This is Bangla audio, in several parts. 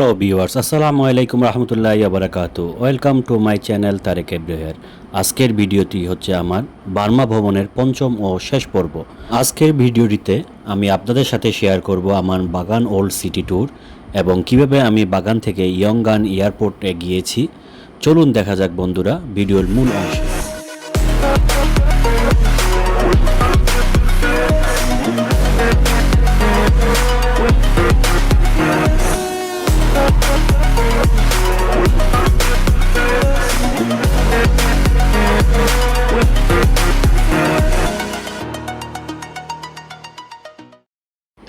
হ্যালো ভিউয়ার্স আসসালামু আলাইকুম রহমতুল্লাহ বারাকাত welcome to my channel Tarek এব্রাহের আজকের ভিডিওটি হচ্ছে আমার বার্মা ভ্রমণের পঞ্চম ও শেষ পর্ব। আজকের ভিডিওটিতে আমি আপনাদের সাথে শেয়ার করব আমার বাগান ওল্ড সিটি ট্যুর এবং কীভাবে আমি বাগান থেকে ইয়ংগান এয়ারপোর্টে গিয়েছি। চলুন দেখা যাক বন্ধুরা, ভিডিওর মূল অংশে।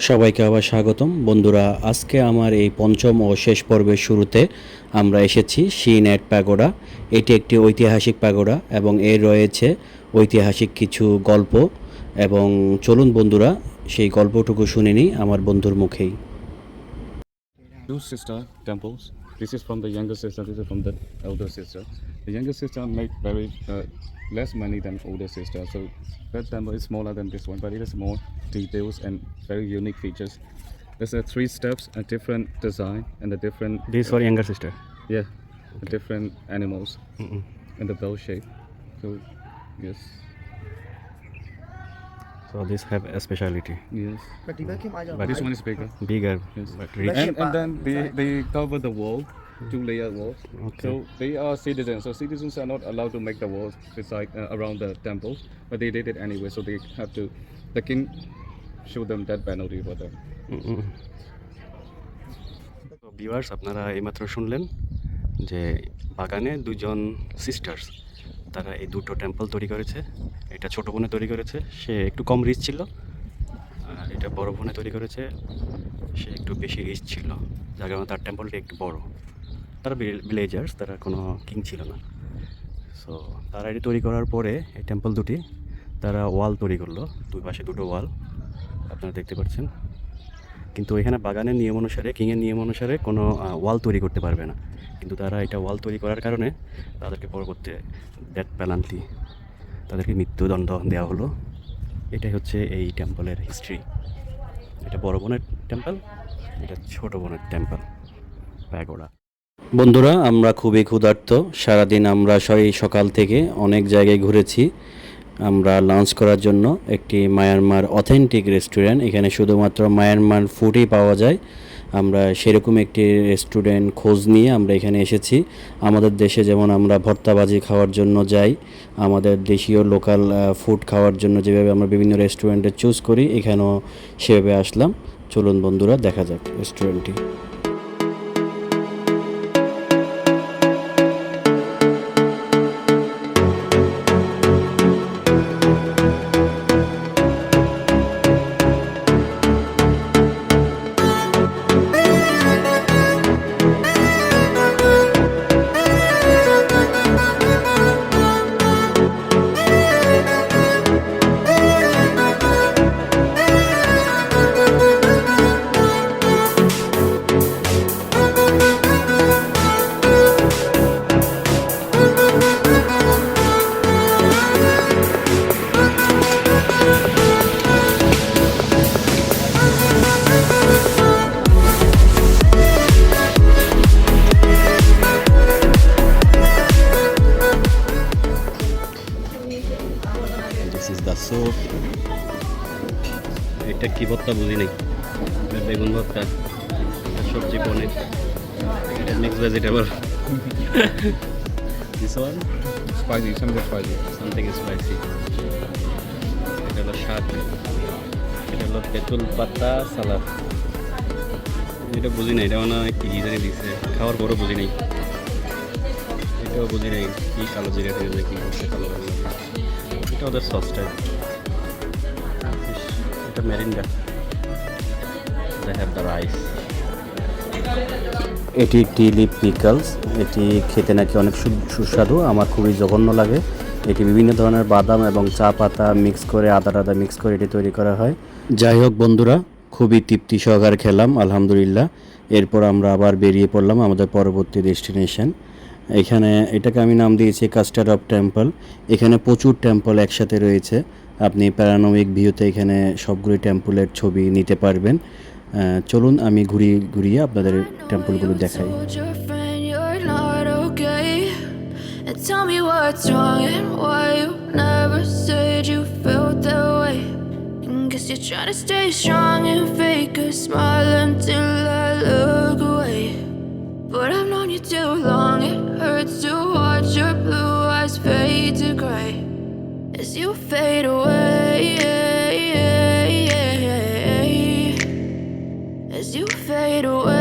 সবাইকে আবার স্বাগতম বন্ধুরা, আজকে আমার এই পঞ্চম ও শেষ পর্বের শুরুতে আমরা এসেছি সি নেট প্যাগোডা এটি একটি ঐতিহাসিক প্যাগোডা এবং এর রয়েছে ঐতিহাসিক কিছু গল্প এবং চলুন বন্ধুরা, সেই গল্পটুকু শুনে নিই আমার বন্ধুর মুখেই two sister, temples. This is from the younger sister. This is from the elder sister. The younger sister make very uh, less money than older sister. So that temple is smaller than this one, but it has more details and very unique features. There's a three steps, a different design, and a different. This uh, for younger sister. Yeah, okay. different animals mm -mm. and the bell shape. So, yes. So this have a speciality. Yes. But, but this one is bigger. Bigger. Yes. But and, and then they, they cover the wall two layer walls. Okay. So they are citizens. So citizens are not allowed to make the walls beside uh, around the temples, but they did it anyway. So they have to. The king showed them that penalty for them. Viewers আপনারা এইমাত্র শুনলেন যে বাগানে দুজন সিস্টার্স তারা এই দুটো টেম্পল তৈরি করেছে এটা ছোট বোনে তৈরি করেছে সে একটু কম রিচ ছিল আর এটা বড় বোনে তৈরি করেছে সে একটু বেশি রিচ ছিল যার কারণে তার টেম্পলটা একটু বড় তারা ভিলেজার্স তারা কোনো কিং ছিল না। সো তারা এটি তৈরি করার পরে এই টেম্পল দুটি, তারা ওয়াল তৈরি করল। দুই পাশে দুটো ওয়াল আপনারা দেখতে পাচ্ছেন। কিন্তু এখানে বাগানের নিয়ম অনুসারে কিংয়ের নিয়ম অনুসারে কোনো ওয়াল তৈরি করতে পারবে না। কিন্তু তারা এটা ওয়াল তৈরি করার কারণে তাদেরকে পরবর্তী ডেথ পেনাল্টি তাদেরকে মৃত্যুদণ্ড দেওয়া হলো। এটাই হচ্ছে এই টেম্পলের হিস্ট্রি এটা বড় বোনের টেম্পল এটা ছোট বোনের টেম্পল প্যাগোড়া। বন্ধুরা, আমরা খুবই ক্ষুধার্ত। সারাদিন আমরা সেই সকাল থেকে অনেক জায়গায় ঘুরেছি। আমরা লাঞ্চ করার জন্য একটি মায়ানমার অথেন্টিক রেস্টুরেন্ট। এখানে শুধুমাত্র মায়ানমার ফুডই পাওয়া যায়। আমরা সেরকম একটি রেস্টুরেন্ট খোঁজ নিয়ে আমরা এখানে এসেছি। আমাদের দেশে যেমন আমরা ভর্তাবাজি খাওয়ার জন্য যাই, আমাদের দেশীয় লোকাল ফুড খাওয়ার জন্য যেভাবে আমরা বিভিন্ন রেস্টুরেন্টে চুজ করি, এখানেও সেভাবে আসলাম। চলুন বন্ধুরা, দেখা যাক রেস্টুরেন্টটি। কি ভর্তা বুঝি নাই। বেগুন ভর্তা সবজি পনির এটা mix vegetable Spicy, something spicy. এটা হলো শাক এটা হলো তেঁতুল পাতা সালাদ। এটা বুঝি নাই এটা মনে কি জানি দিছে। খাওয়ার পরও বুঝি নাই। এটাও বুঝি নাই কি কালো জিরা দিয়ে কি করছে কালো কালো এটা ওদের সস টাইপ এটা Mirinda they have the rice এটি একটি লিপ পিকলস এটি খেতে নাকি অনেক সুস্বাদু আমার খুবই জঘন্য লাগে। এটি বিভিন্ন ধরনের বাদাম এবং চা পাতা মিক্স করে আদা টাদা মিক্স করে এটি তৈরি করা হয়। যাই হোক বন্ধুরা খুবই তৃপ্তি সহকারে খেলাম আলহামদুলিল্লাহ। এরপর আমরা আবার বেরিয়ে পড়লাম আমাদের পরবর্তী ডেস্টিনেশন এখানে এটাকে আমি নাম দিয়েছি কাস্টার্ড অফ টেম্পল এখানে প্রচুর টেম্পল একসাথে রয়েছে। আপনি প্যারানোমিক ভিউতে এখানে সবগুলি টেম্পলের ছবি নিতে পারবেন চলুন আমি ঘুরিয়ে ঘুরিয়ে আপনাদের টেম্পলগুলো দেখাই Tell me what's wrong and why you never said you felt that way. Guess you're trying to stay strong and fake a smile until I look away. But I've known you too long, it hurts to watch your blue eyes fade to gray. as you fade away, as you fade away.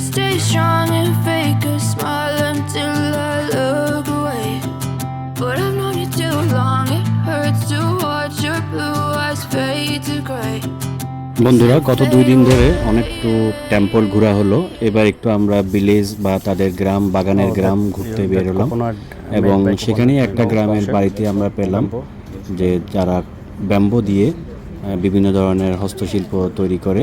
Stay strong and fake a smile until I look away. But I've known you too long, it hurts to watch your blue eyes fade to বন্ধুরা গত দুই দিন ধরে অনেকটু টেম্পল ঘোরা হলো। এবার একটু আমরা ভিলেজ বা তাদের গ্রাম বাগানের গ্রাম ঘুরতে বেরোলাম এবং সেখানেই একটা গ্রামের বাড়িতে আমরা পেলাম যে যারা ব্যাম্বো দিয়ে বিভিন্ন ধরনের হস্তশিল্প তৈরি করে।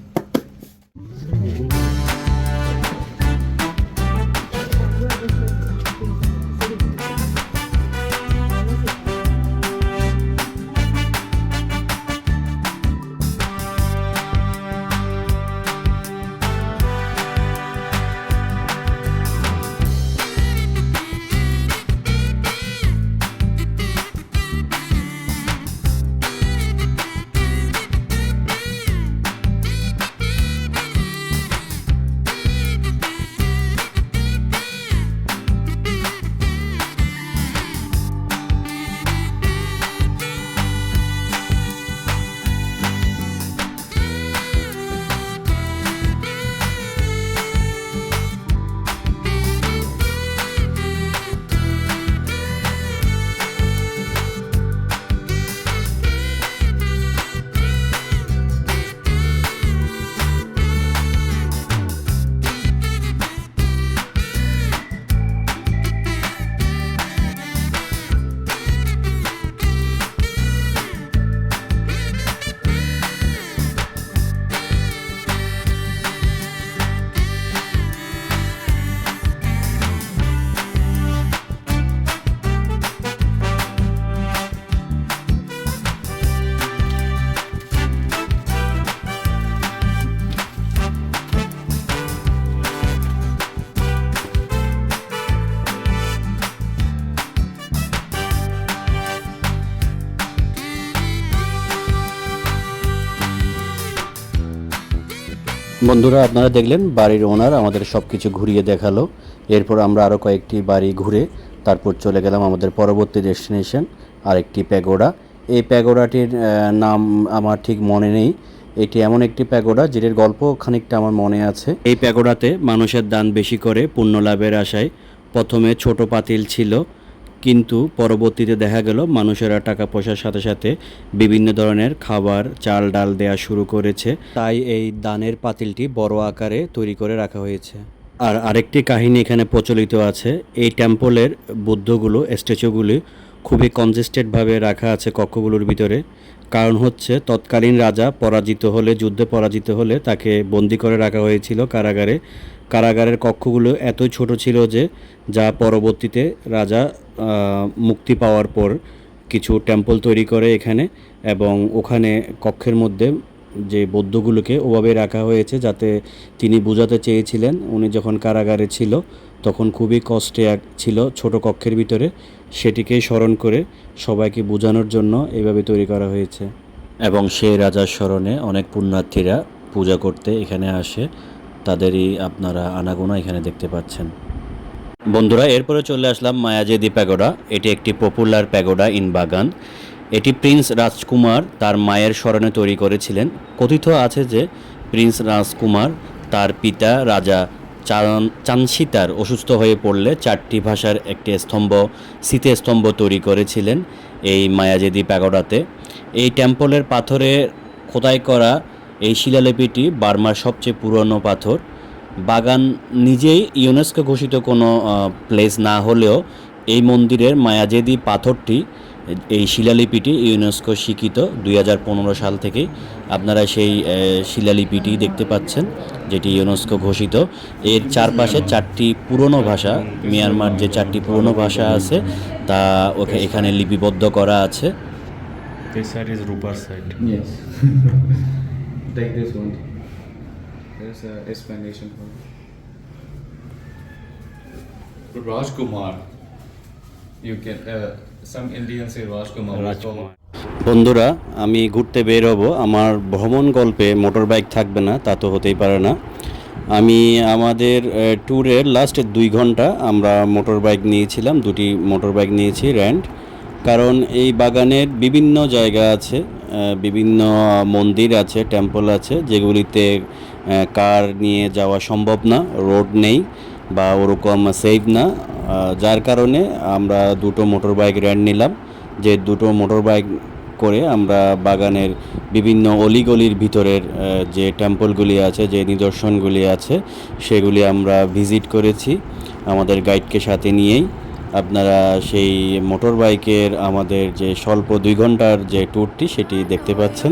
বন্ধুরা, আপনারা দেখলেন বাড়ির ওনার আমাদের সব কিছু ঘুরিয়ে দেখাল। এরপর আমরা আরও কয়েকটি বাড়ি ঘুরে তারপর চলে গেলাম আমাদের পরবর্তী ডেস্টিনেশন, আরেকটি প্যাগোডা। এই প্যাগোডাটির নাম আমার ঠিক মনে নেই। এটি এমন একটি প্যাগোডা যেটির গল্প খানিকটা আমার মনে আছে। এই প্যাগোডাতে মানুষের দান বেশি করে পুণ্য লাভের আশায় প্রথমে ছোট পাতিল ছিল কিন্তু পরবর্তীতে দেখা গেল মানুষেরা টাকা পয়সার সাথে সাথে বিভিন্ন ধরনের খাবার, চাল, ডাল দেয়া শুরু করেছে। তাই এই দানের পাতিলটি বড় আকারে তৈরি করে রাখা হয়েছে। আর আরেকটি কাহিনী এখানে প্রচলিত আছে। এই টেম্পলের বুদ্ধগুলো, স্ট্যাচুগুলি খুবই কনজেস্টেডভাবে রাখা আছে কক্ষগুলোর ভিতরে। কারণ হচ্ছে, তৎকালীন রাজা পরাজিত হলে, যুদ্ধে পরাজিত হলে তাকে বন্দি করে রাখা হয়েছিল কারাগারে। কারাগারের কক্ষগুলো এতই ছোট ছিল যে, যা পরবর্তীতে রাজা মুক্তি পাওয়ার পর কিছু টেম্পল তৈরি করে এখানে এবং ওখানে কক্ষের মধ্যে যে বৌদ্ধগুলোকে ওভাবে রাখা হয়েছে যাতে তিনি বোঝাতে চেয়েছিলেন, উনি যখন কারাগারে ছিল তখন খুবই কষ্টে এক ছিল ছোট কক্ষের ভিতরে সেটিকেই স্মরণ করে সবাইকে বোঝানোর জন্য এভাবে তৈরি করা হয়েছে। এবং সেই রাজার স্মরণে অনেক পুণ্যার্থীরা পূজা করতে এখানে আসে, তাদেরই আপনারা আনাগোনা এখানে দেখতে পাচ্ছেন। বন্ধুরা, এরপরে চলে আসলাম মায়াজেদি প্যাগোডা এটি একটি পপুলার প্যাগোডা ইন বাগান। এটি প্রিন্স রাজকুমার তার মায়ের স্মরণে তৈরি করেছিলেন। কথিত আছে যে, প্রিন্স রাজকুমার তার পিতা রাজা চান চানসিতার অসুস্থ হয়ে পড়লে চারটি ভাষার একটি স্তম্ভ স্তম্ভ তৈরি করেছিলেন এই মায়াজেদি প্যাগোডাতে এই টেম্পলের পাথরে খোদাই করা এই শিলালিপিটি বার্মার সবচেয়ে পুরনো পাথর। বাগান নিজেই ইউনেস্কো ঘোষিত কোনো প্লেস না হলেও এই মন্দিরের মায়াজেদি পাথরটি এই শিলালিপিটি ইউনেস্কো স্বীকৃত দুই হাজার পনেরো সাল থেকেই আপনারা সেই শিলালিপিটি দেখতে পাচ্ছেন যেটি ইউনেস্কো ঘোষিত এর চারপাশে চারটি পুরনো ভাষা মিয়ানমার যে চারটি পুরনো ভাষা আছে তা ওকে এখানে লিপিবদ্ধ করা আছে This side is side. Yes. Take this one. There's a explanation for it. Rajkumar. You can. Uh, some Indians say Rajkumar. রাজকুমার বন্ধুরা আমি ঘুরতে বের হব আমার ভ্রমণ গল্পে মোটর বাইক থাকবে না তা তো হতেই পারে না আমি আমাদের ট্যুরের লাস্ট দুই ঘণ্টা আমরা মোটর বাইক নিয়েছিলাম দুটি মোটর বাইক নিয়েছি র্যান্ট কারণ এই বাগানের বিভিন্ন জায়গা আছে বিভিন্ন মন্দির আছে টেম্পল আছে যেগুলিতে কার নিয়ে যাওয়া সম্ভব না, রোড নেই বা ওরকম সেফ না। যার কারণে আমরা দুটো মোটর বাইক র্যান্ট নিলাম। যে দুটো মোটর বাইক করে আমরা বাগানের বিভিন্ন অলিগলির ভিতরের যে টেম্পলগুলি আছে, যে নিদর্শনগুলি আছে, সেগুলি আমরা ভিজিট করেছি। আমাদের গাইডকে সাথে নিয়েই। আপনারা সেই মোটর বাইকের আমাদের যে স্বল্প দুই ঘণ্টার যে ট্যুরটি সেটি দেখতে পাচ্ছেন।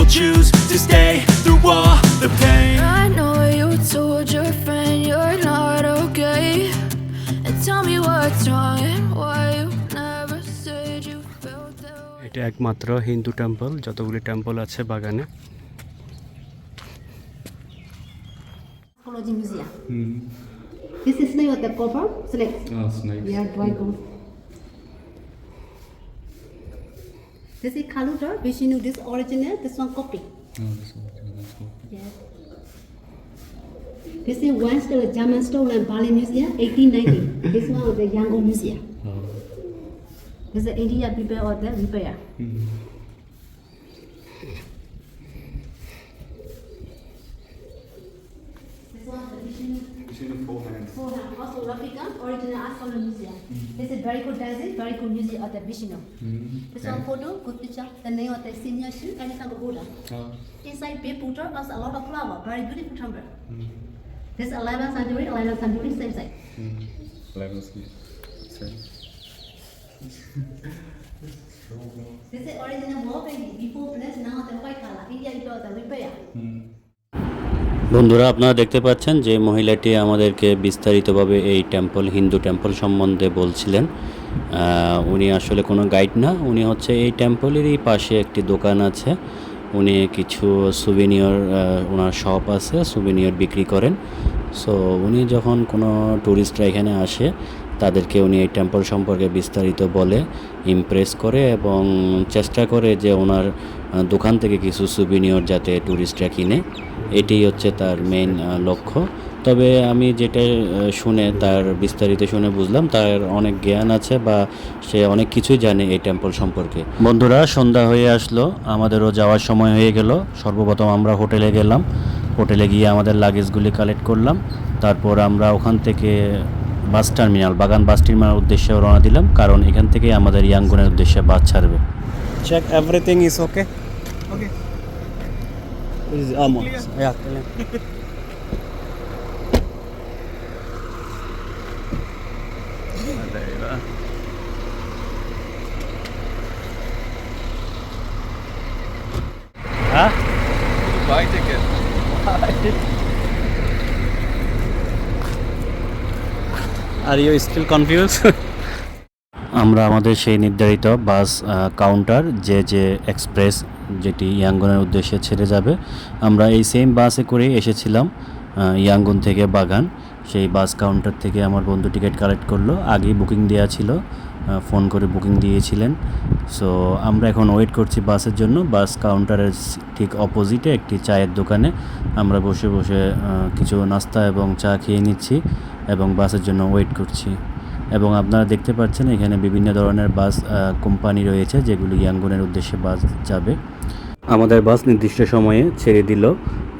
will choose to stay through all the pain I know you told your friend you're not okay. And tell me what's wrong and why you never said you felt that way. এটা একমাত্র হিন্দু টেম্পল যতগুলি টেম্পল আছে বাগানে Ecology Museum. This is name of the copper select. Oh, snakes. Yeah, dry gold. This is Kaluta, Vishnu, this original, this one copy. Oh, this one. That's cool. Yes. This is one still German stone and Bali Museum, 1890. this one of the Yangon Museum. Oh. This is India people or the repair. This mm-hmm. को डाइजेस बाई को न्यूज अ त बिसिनो त्यसो photo good picture the name of the senior सु अनि सँग गोडा inside bay putter us a lot of flower by good कुटम्बर this 11 century 11 century same side 11 century this is original wall painting before place now the white color. India it the repair. বন্ধুরা, আপনারা দেখতে পাচ্ছেন যে মহিলাটি আমাদেরকে বিস্তারিতভাবে এই টেম্পল হিন্দু টেম্পল সম্বন্ধে বলছিলেন। উনি আসলে কোনো গাইড না, উনি হচ্ছে এই টেম্পলেরই পাশে একটি দোকান আছে। উনি কিছু সুবিনিয়র ওনার শপ আছে সুবিনিয়র বিক্রি করেন। সো উনি যখন কোনো ট্যুরিস্টরা এখানে আসে, তাদেরকে উনি এই টেম্পল সম্পর্কে বিস্তারিত বলে ইমপ্রেস করে এবং চেষ্টা করে যে ওনার দোকান থেকে কিছু সুবিনিয়র যাতে ট্যুরিস্টরা কিনে। এটাই হচ্ছে তার মেইন লক্ষ্য। তবে আমি যেটা শুনে তার বিস্তারিত শুনে বুঝলাম তার অনেক জ্ঞান আছে বা সে অনেক কিছুই জানে এই টেম্পল সম্পর্কে। বন্ধুরা সন্ধ্যা হয়ে আসলো আমাদেরও যাওয়ার সময় হয়ে গেল। সর্বপ্রথম আমরা হোটেলে গেলাম। হোটেলে গিয়ে আমাদের লাগেজগুলি কালেক্ট করলাম। তারপর আমরা ওখান থেকে বাস টার্মিনাল বাগান বাস টার্মিনাল উদ্দেশ্যে রওনা দিলাম। কারণ এখান থেকে আমাদের ইয়াঙ্গুনের উদ্দেশ্যে বাস ছাড়বে। Check everything is okay is Easy. ஆமாம் யா Huh? Buy ticket. Are you still confused? আমরা আমাদের সেই নির্ধারিত বাস কাউন্টার যে যে এক্সপ্রেস যেটি ইয়াঙ্গনের উদ্দেশ্যে ছেড়ে যাবে, আমরা এই সেম বাসে করে এসেছিলাম ইয়াঙ্গন থেকে বাগান। সেই বাস কাউন্টার থেকে আমার বন্ধু টিকিট কালেক্ট করল। আগেই বুকিং দেওয়া ছিল ফোন করে বুকিং দিয়েছিলেন। সো আমরা এখন ওয়েট করছি বাসের জন্য। বাস কাউন্টারের ঠিক অপোজিটে একটি চায়ের দোকানে। আমরা বসে বসে কিছু নাস্তা এবং চা খেয়ে নিচ্ছি এবং বাসের জন্য ওয়েট করছি। এবং আপনারা দেখতে পাচ্ছেন এখানে বিভিন্ন ধরনের বাস কোম্পানি রয়েছে যেগুলি ইয়াঙ্গুনের উদ্দেশ্যে বাস যাবে। আমাদের বাস নির্দিষ্ট সময়ে ছেড়ে দিল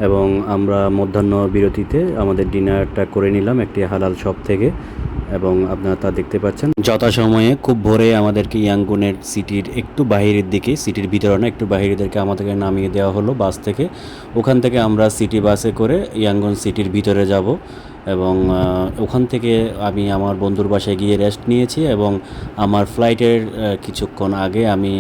এবং আমরা মধ্যাহ্ন বিরতিতে আমাদের ডিনারটা করে নিলাম একটি হালাল শপ থেকে এবং আপনারা তা দেখতে পাচ্ছেন। যথাসময়ে খুব ভোরে আমাদেরকে ইয়াঙ্গুনের সিটির একটু বাহিরের দিকে সিটির ভিতরে না একটু বাহিরেদেরকে আমাদেরকে নামিয়ে দেওয়া হলো বাস থেকে। ওখান থেকে আমরা সিটি বাসে করে ইয়াঙ্গুন সিটির ভিতরে যাব। এবং ওখান থেকে আমি আমার বন্ধুর বাসায় গিয়ে রেস্ট নিয়েছি এবং আমার ফ্লাইটের কিছুক্ষণ আগে আমি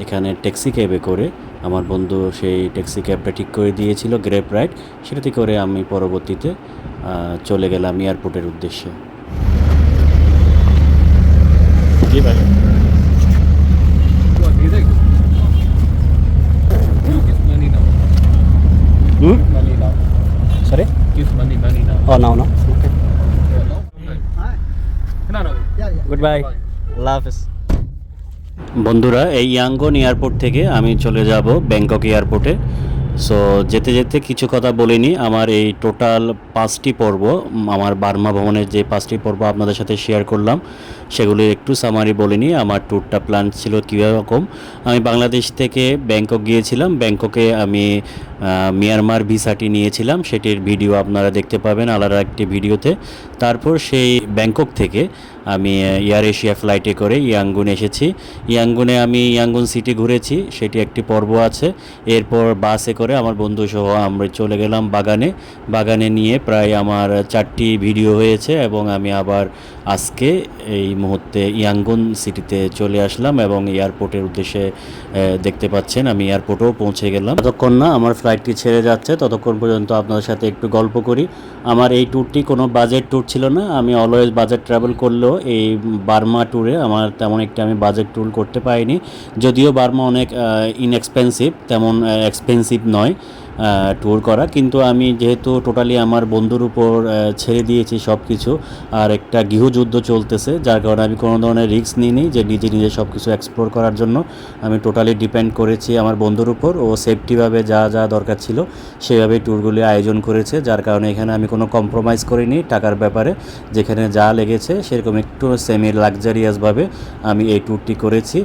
এখানে ট্যাক্সি ক্যাবে করে আমার বন্ধু সেই ট্যাক্সি ক্যাবটা ঠিক করে দিয়েছিল গ্রেপ রাইড সেটাতে করে আমি পরবর্তীতে চলে গেলাম এয়ারপোর্টের উদ্দেশ্যে। Sorry Give money, money now. oh now no goodbye Love is. বন্ধুরা এই ইয়াঙ্গন এয়ারপোর্ট থেকে আমি চলে যাব ব্যাংকক এয়ারপোর্টে সো যেতে যেতে কিছু কথা বলিনি। আমার এই টোটাল পাঁচটি পর্ব, আমার বার্মা ভ্রমণের যে পাঁচটি পর্ব আপনাদের সাথে শেয়ার করলাম সেগুলির একটু সামারি বলিনি। আমার ট্যুরটা প্ল্যান ছিল কীরকম। আমি বাংলাদেশ থেকে ব্যাংকক গিয়েছিলাম। ব্যাংককে আমি মিয়ানমার ভিসাটি নিয়েছিলাম। সেটির ভিডিও আপনারা দেখতে পাবেন, আলাদা একটি ভিডিওতে তারপর সেই ব্যাংকক থেকে আমি এয়ার এশিয়া ফ্লাইটে করে ইয়াঙ্গুন এসেছি। ইয়াঙ্গুনে আমি ইয়াঙ্গুন সিটি ঘুরেছি, সেটি একটি পর্ব আছে। এরপর বাসে করে আমার বন্ধু সহ আমরা চলে গেলাম বাগানে। বাগানে নিয়ে প্রায় আমার চারটি ভিডিও হয়েছে এবং আমি আবার আজকে এই মুহূর্তে ইয়াঙ্গুন সিটিতে চলে আসলাম এবং এয়ারপোর্টের উদ্দেশ্যে দেখতে পাচ্ছেন আমি এয়ারপোর্টেও পৌঁছে গেলাম। ততক্ষণ না আমার ফ্লাইটটি ছেড়ে যাচ্ছে, ততক্ষণ পর্যন্ত আপনাদের সাথে একটু গল্প করি। আমার এই ট্যুরটি কোনো বাজেট ট্যুর ছিল না। আমি অলওয়েজ বাজেট ট্রাভেল করলেও এই বার্মা ট্যুরে আমার তেমন একটা আমি বাজেট ট্যুর করতে পারিনি। যদিও বার্মা অনেক ইনএক্সপেন্সিভ তেমন এক্সপেন্সিভ নয়। ট্যুর করা। কিন্তু আমি যেহেতু টোটালি আমার বন্ধুর উপর ছেড়ে দিয়েছি সব কিছু আর একটা গৃহযুদ্ধ চলতেছে, যার কারণে আমি কোনো ধরনের রিস্ক নিইনি যে নিজে নিজে সব কিছু এক্সপ্লোর করার জন্য। আমি টোটালি ডিপেন্ড করেছি আমার বন্ধুর উপর, ও সেফটিভাবে যা যা দরকার ছিল, সেভাবেই ট্যুরগুলি আয়োজন করেছে, যার কারণে এখানে আমি কোনো কম্প্রোমাইজ করিনি টাকার ব্যাপারে। যেখানে যা লেগেছে, সেরকম একটু সেমি লাক্সারিয়াসভাবে আমি এই ট্যুরটি করেছি।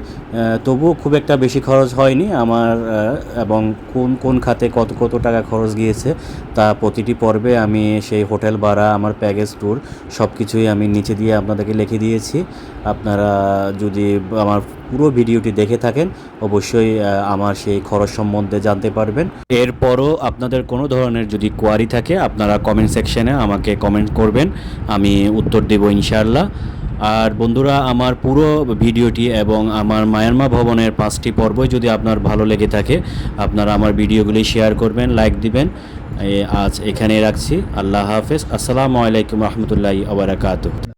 তবুও খুব একটা বেশি খরচ হয়নি আমার এবং কোন কোন খাতে কত কত টাকা খরচ গিয়েছে তা প্রতিটি পর্বে আমি সেই হোটেল ভাড়া, আমার প্যাকেজ ট্যুর সব কিছুই আমি নিচে দিয়ে আপনাদেরকে লিখে দিয়েছি। আপনারা যদি আমার পুরো ভিডিওটি দেখে থাকেন, অবশ্যই আমার সেই খরচ সম্বন্ধে জানতে পারবেন। এরপরও আপনাদের কোনো ধরনের যদি কোয়ারি থাকে, আপনারা কমেন্ট সেকশনে আমাকে কমেন্ট করবেন। আমি উত্তর দেব ইনশাআল্লাহ। আর বন্ধুরা, আমার পুরো ভিডিওটি এবং আমার মায়ানমা ভবনের পাঁচটি পর্বই যদি আপনার ভালো লেগে থাকে, আপনারা আমার ভিডিওগুলি শেয়ার করবেন, লাইক দিবেন। আজ এখানে রাখছি। আল্লাহ হাফেজ। আসসালামু আলাইকুম রহমতুল্লাহ আবরাকাতু